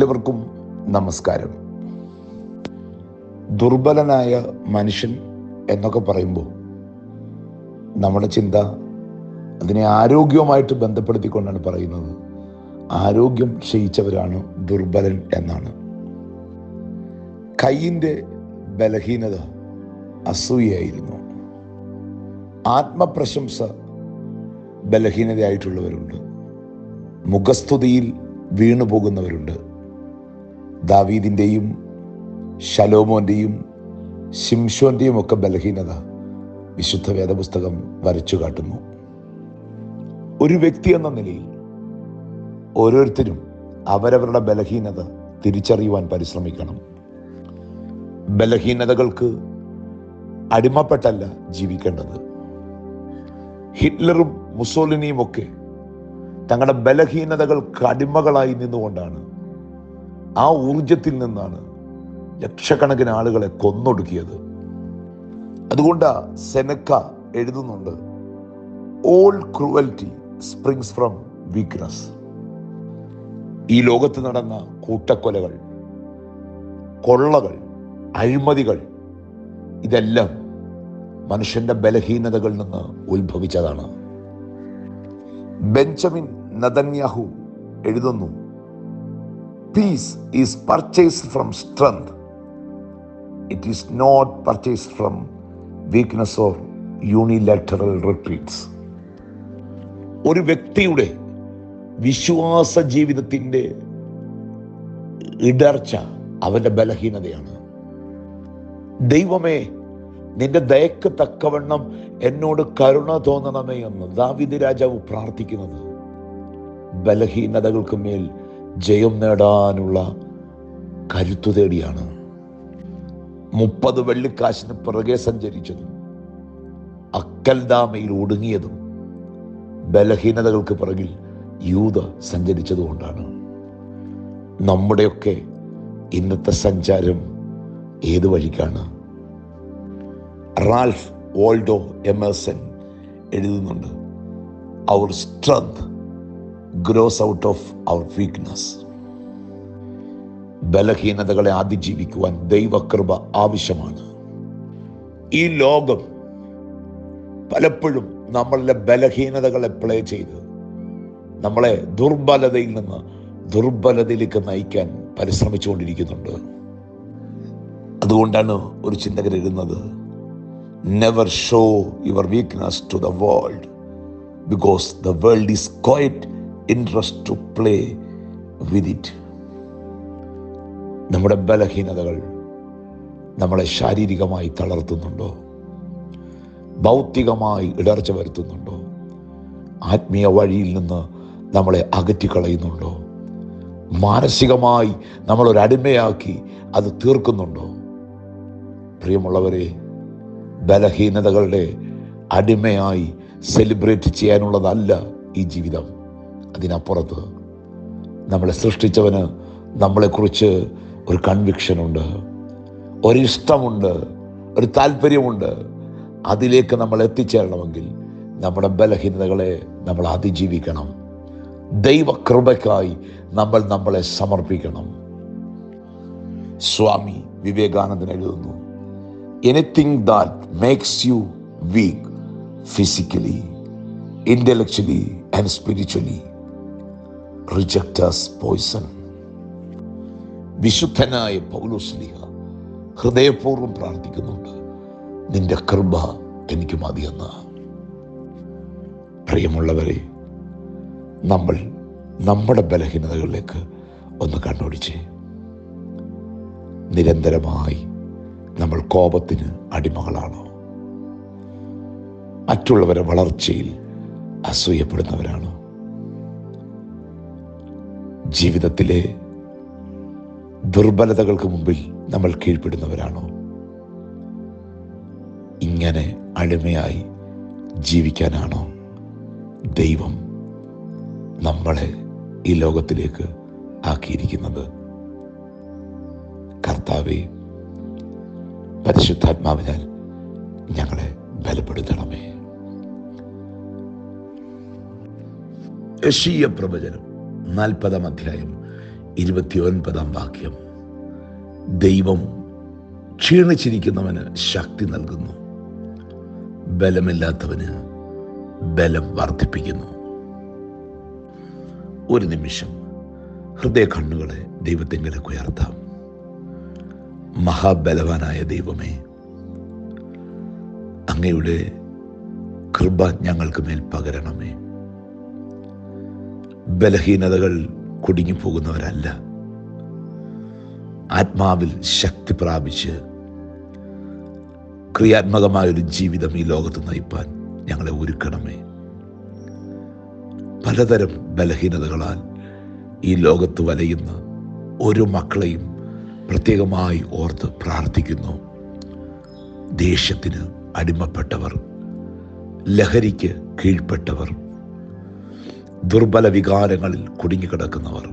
എല്ലാവർക്കും നമസ്കാരം. ദുർബലനായ മനുഷ്യൻ എന്നൊക്കെ പറയുമ്പോൾ നമ്മുടെ ചിന്ത അതിനെ ആരോഗ്യവുമായിട്ട് ബന്ധപ്പെടുത്തിക്കൊണ്ടാണ് പറയുന്നത്. ആരോഗ്യം ക്ഷയിച്ചവരാണ് ദുർബലൻ എന്നാണ്. കൈയിന്റെ ബലഹീനത അസൂയയായിരുന്നു. ആത്മപ്രശംസ ബലഹീനതയായിട്ടുള്ളവരുണ്ട്. മുഖസ്തുതിയിൽ വീണു പോകുന്നവരുണ്ട് ദാവീദിന്റെയും ശലോമോന്റെയും ശിംഷോന്റെയും ഒക്കെ ബലഹീനത വിശുദ്ധ വേദപുസ്തകം വരച്ചു കാട്ടുന്നു. ഒരു വ്യക്തി എന്ന നിലയിൽ ഓരോരുത്തരും അവരവരുടെ ബലഹീനത തിരിച്ചറിയുവാൻ പരിശ്രമിക്കണം. ബലഹീനതകൾക്ക് അടിമപ്പെട്ടല്ല ജീവിക്കേണ്ടത്. ഹിറ്റ്ലറും മുസോലിനിയും ഒക്കെ തങ്ങളുടെ ബലഹീനതകൾക്ക് അടിമകളായി നിന്നുകൊണ്ടാണ് ആ ഊർജത്തിൽ നിന്നാണ് ലക്ഷക്കണക്കിന് ആളുകളെ കൊന്നൊടുക്കിയത്. അതുകൊണ്ട് സെനക്ക എഴുതുന്നുണ്ട് all cruelty springs from weakness ഈ ലോകത്ത് നടന്ന കൂട്ടക്കൊലകൾ കൊള്ളകൾ അഴിമതികൾ ഇതെല്ലാം മനുഷ്യന്റെ ബലഹീനതകളിൽ നിന്ന് ഉത്ഭവിച്ചതാണ്. ബെഞ്ചമിൻ നദന്യാഹു എഴുതുന്നു peace is purchase from strength it is not purchase from weakness or unilateral retreats ഒരു വ്യക്തിയുടെ വിശ്വാസ ജീവിതത്തിന്റെ ഇടർച്ച അവന്റെ ബലഹീനതയാണ്. ദൈവമേ നിന്റെ ദയക്ക് തക്കവണ്ണം എന്നോട് കരുണ തോന്നണമേ എന്ന് ദാവിദ് രാജാവ് പ്രാർത്ഥിക്കുന്നത്. ബലഹീനതകൾക്ക് മേൽ ജയം നേടാനുള്ള കരുത്തു തേടിയാണ്. മുപ്പത് വെള്ളിക്കാശിന് പിറകെ സഞ്ചരിച്ചതും അക്കൽദാമയിൽ ഒടുങ്ങിയതും ബലഹീനതകൾക്ക് പിറകിൽ യൂത സഞ്ചരിച്ചതുകൊണ്ടാണ് നമ്മുടെയൊക്കെ ഇന്നത്തെ സഞ്ചാരം ഏത് വഴിക്കാണ്? റാൽഫ് വോൾഡോ എമേഴ്സൺ എഴുതുന്നുണ്ട് our strength grows out of our weakness ബലഹീനതകളെ അതിജീവിക്കുവാൻ ദൈവകൃപ ആവശ്യമാണ്. ഈ ലോകം പലപ്പോഴും നമ്മളുടെ ബലഹീനതകളെ പ്ലേ ചെയ്ത് നമ്മളെ ദുർബലതയിൽ നിന്ന് ദുർബലതയിലേക്ക് നയിക്കാൻ പരിശ്രമിച്ചുകൊണ്ടിരിക്കുന്നുണ്ട്. അതുകൊണ്ടാണ് ഒരു ചിന്തകൻ എഴുതുന്നത് never show your weakness to the world because the world is quite interest to play with it നമ്മുടെ ബലഹീനതകൾ നമ്മളെ ശാരീരികമായി തളർത്തുന്നുണ്ടോ? ഭൗതികമായി ഇടർച്ച വരുത്തുന്നുണ്ടോ? ആത്മീയ വഴിയിൽ നിന്ന് നമ്മളെ അകറ്റിക്കളയുന്നുണ്ടോ? മാനസികമായി നമ്മളൊരടിമയാക്കി അത് തീർക്കുന്നുണ്ടോ? പ്രിയമുള്ളവരെ ബലഹീനതകളുടെ അടിമയായി സെലിബ്രേറ്റ് ചെയ്യാനുള്ളതല്ല ഈ ജീവിതം. അതിനപ്പുറത്ത് നമ്മളെ സൃഷ്ടിച്ചവന് നമ്മളെക്കുറിച്ച് ഒരു കൺവിക്ഷനുണ്ട് ഒരിഷ്ടമുണ്ട് ഒരു താല്പര്യമുണ്ട്. അതിലേക്ക് നമ്മൾ എത്തിച്ചേരണമെങ്കിൽ നമ്മുടെ ബലഹീനതകളെ നമ്മൾ അതിജീവിക്കണം. ദൈവകൃപയ്ക്കായി നമ്മൾ നമ്മളെ സമർപ്പിക്കണം. സ്വാമി വിവേകാനന്ദൻ എഴുതുന്നു anything that makes you weak physically intellectually and spiritually reject as poison വിശുദ്ധനായ പൗലോസ്ലിഹ ഹൃദയപൂർവം പ്രാർത്ഥിക്കുന്നുണ്ട്. നിന്റെ കൃപ എനിക്ക് മതിയെന്ന പ്രിയമുള്ളവരെ നമ്മൾ നമ്മുടെ ബലഹീനതകളിലേക്ക് ഒന്ന് കണ്ണോടിച്ച്. നിരന്തരമായി നമ്മൾ കോപത്തിന് അടിമകളാണോ? മറ്റുള്ളവരെ വളർച്ചയിൽ അസൂയപ്പെടുന്നവരാണോ? ജീവിതത്തിലെ ദുർബലതകൾക്ക് മുമ്പിൽ നമ്മൾ കീഴ്പ്പെടുന്നവരാണോ? ഇങ്ങനെ അടിമയായി ജീവിക്കാനാണോ ദൈവം നമ്മളെ ഈ ലോകത്തിലേക്ക് ആക്കിയിരിക്കുന്നത്? കർത്താവെ പരിശുദ്ധാത്മാവിനാൽ ഞങ്ങളെ ബലപ്പെടുത്തണമേ. യശീയ പ്രവചനം. നാൽപ്പതാം അധ്യായം ഇരുപത്തിയൊൻപതാം വാക്യം. ദൈവം ക്ഷീണിച്ചിരിക്കുന്നവന് ശക്തി നൽകുന്നു. ബലമില്ലാത്തവന് ബലം വർദ്ധിപ്പിക്കുന്നു. ഒരു നിമിഷം ഹൃദയ കണ്ണുകളെ ദൈവത്തിങ്കിലേക്ക് ഉയർത്താം. മഹാബലവാനായ ദൈവമേ അങ്ങയുടെ കൃപ ഞങ്ങൾക്ക് മേൽ പകരണമേ. ബലഹീനതകൾ കുടുങ്ങിപ്പോകുന്നവരല്ല ആത്മാവിൽ ശക്തി പ്രാപിച്ച് ക്രിയാത്മകമായൊരു ജീവിതം ഈ ലോകത്ത് നയിപ്പാൻ ഞങ്ങളെ ഒരുക്കണമേ. പലതരം ബലഹീനതകളാൽ ഈ ലോകത്ത് വലയുന്ന ഓരോ മക്കളെയും പ്രത്യേകമായി ഓർത്ത് പ്രാർത്ഥിക്കുന്നു. ദേഷ്യത്തിന് അടിമപ്പെട്ടവർ ലഹരിക്ക് കീഴ്പ്പെട്ടവർ ദുർബല വികാരങ്ങളിൽ കുടുങ്ങിക്കിടക്കുന്നവർ.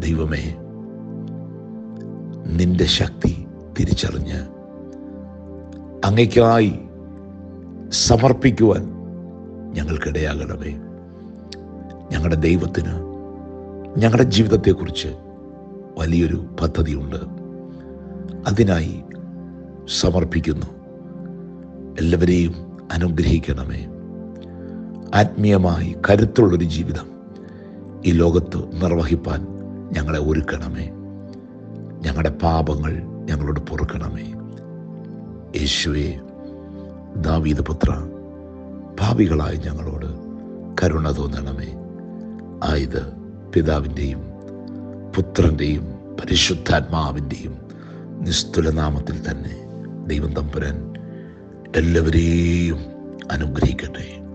ദൈവമേ നിന്റെ ശക്തി തിരിച്ചറിഞ്ഞ് അങ്ങയ്ക്കായി സമർപ്പിക്കുവാൻ ഞങ്ങൾക്കിടയാകണമേ. ഞങ്ങളുടെ ദൈവത്തിന് ഞങ്ങളുടെ ജീവിതത്തെക്കുറിച്ച് വലിയൊരു പദ്ധതിയുണ്ട്. അതിനായി സമർപ്പിക്കുന്നു. എല്ലാവരെയും അനുഗ്രഹിക്കണമേ. ആത്മീയമായി കരുത്തുള്ളൊരു ജീവിതം ഈ ലോകത്ത് നിർവഹിപ്പാൻ ഞങ്ങളെ ഒരുക്കണമേ. ഞങ്ങളുടെ പാപങ്ങൾ ഞങ്ങളോട് പൊറുക്കണമേ. യേശുവെ ദാവീദ് പുത്ര ഭാവികളായ ഞങ്ങളോട് കരുണ തോന്നണമേ. ആയത് പിതാവിന്റെയും പുത്രന്റെയും പരിശുദ്ധാത്മാവിന്റെയും നിസ്തുലനാമത്തിൽ തന്നെ ദൈവം തമ്പുരാൻ എല്ലാവരെയും അനുഗ്രഹിക്കട്ടെ.